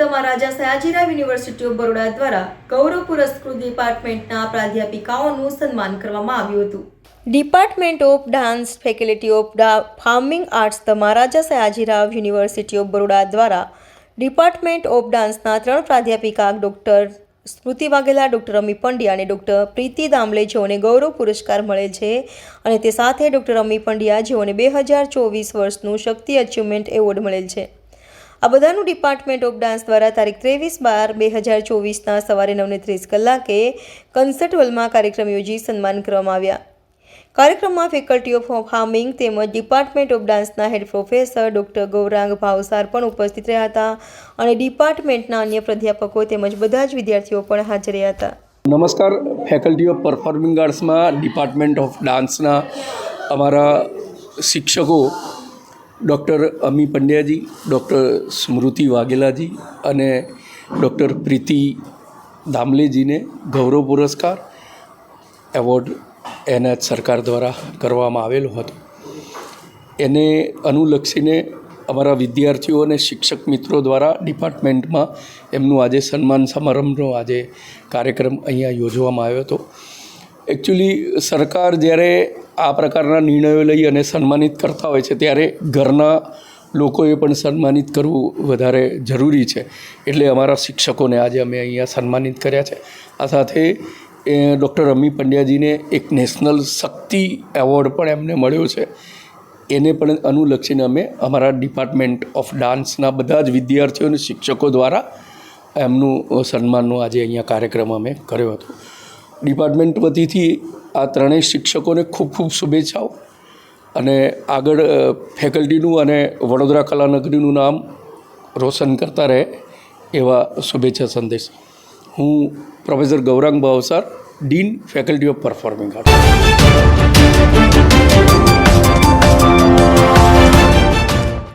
Maharaja Sayajirao university of Baroda દ્વારા ગૌરવ પુરસ્કૃત ડિપાર્ટમેન્ટના પ્રાધ્યાપિકાઓનું સન્માન કરવામાં આવ્યું હતું. Department of dance faculty of farming arts the Maharaja Sayajirao university of Baroda દ્વારા ડિપાર્ટમેન્ટ ઓફ ડાન્સના ત્રણ પ્રાધ્યાપિકા ડૉક્ટર સ્મૃતિ વાઘેલા, ડૉક્ટર અમી પંડ્યા અને ડૉક્ટર પ્રીતિ દામલે જેઓને ગૌરવ પુરસ્કાર મળે છે અને તે સાથે ડૉક્ટર અમી પંડ્યા જેઓને બે હજાર ચોવીસ વર્ષનું શક્તિ અચીવમેન્ટ એવોર્ડ મળેલ છે. આ બધાનું ડિપાર્ટમેન્ટ ઓફ ડાન્સ દ્વારા તારીખ ત્રેવીસ બાર બે હજાર ચોવીસના સવારે નવને ત્રીસ કલાકે કન્સર્ટ હોલમાં કાર્યક્રમ યોજી સન્માન કરવામાં આવ્યા. કાર્યક્રમમાં ફેકલ્ટી ઓફ ફાર્મિંગ તેમજ department of ડાન્સના head professor doctor Gaurang Bhavsar પણ ઉપસ્થિત રહ્યા હતા અને ડિપાર્ટમેન્ટના અન્ય પ્રાધ્યાપકો તેમજ બધા જ વિદ્યાર્થીઓ પણ હાજર રહ્યા હતા. નમસ્કાર ફેકલ્ટી ઓફ પરફોર્મિંગ આર્ટ્સમાં ડિપાર્ટમેન્ટ ઓફ ડાન્સના અમારા શિક્ષકો ડૉક્ટર અમી પંડ્યાજી, ડૉક્ટર સ્મૃતિ વાઘેલાજી અને ડૉક્ટર પ્રીતિ દામલેજીને ગૌરવ પુરસ્કાર એવોર્ડ એના સરકાર દ્વારા કરવામાં આવેલો હતો. એને અનુલક્ષીને અમારા વિદ્યાર્થીઓ અને શિક્ષક મિત્રો દ્વારા ડિપાર્ટમેન્ટમાં એમનું આજે સન્માન સમારંભનો આજે કાર્યક્રમ અહીંયા યોજવામાં આવ્યો હતો. એકચ્યુઅલી સરકાર જ્યારે આ પ્રકારના નિર્ણયો લઈ અને સન્માનિત કરતા હોય છે, ત્યારે ઘરના લોકોએ પણ સન્માનિત કરવું વધારે જરૂરી છે. એટલે અમારા શિક્ષકોને આજે અમે અહીંયા સન્માનિત કર્યા છે. આ સાથે ડૉક્ટર અમી પંડ્યાજીને એક નેશનલ શક્તિ એવોર્ડ પણ એમને મળ્યો છે. એને પણ અનુલક્ષીને અમે અમારા ડિપાર્ટમેન્ટ ઓફ ડાન્સના બધા જ વિદ્યાર્થીઓ અને શિક્ષકો દ્વારા એમનું સન્માનનો આજે અહીંયા કાર્યક્રમ અમે કર્યો હતો. ડિપાર્ટમેન્ટ વતીથી આ ત્રણેય શિક્ષકોને ખૂબ ખૂબ શુભેચ્છાઓ. અને આગળ ફેકલ્ટીનું અને વડોદરા કલાનગરીનું નામ રોશન કરતા રહે એવા શુભેચ્છા સંદેશ. હું professor Gaurang Bhavsar dean faculty of performing arts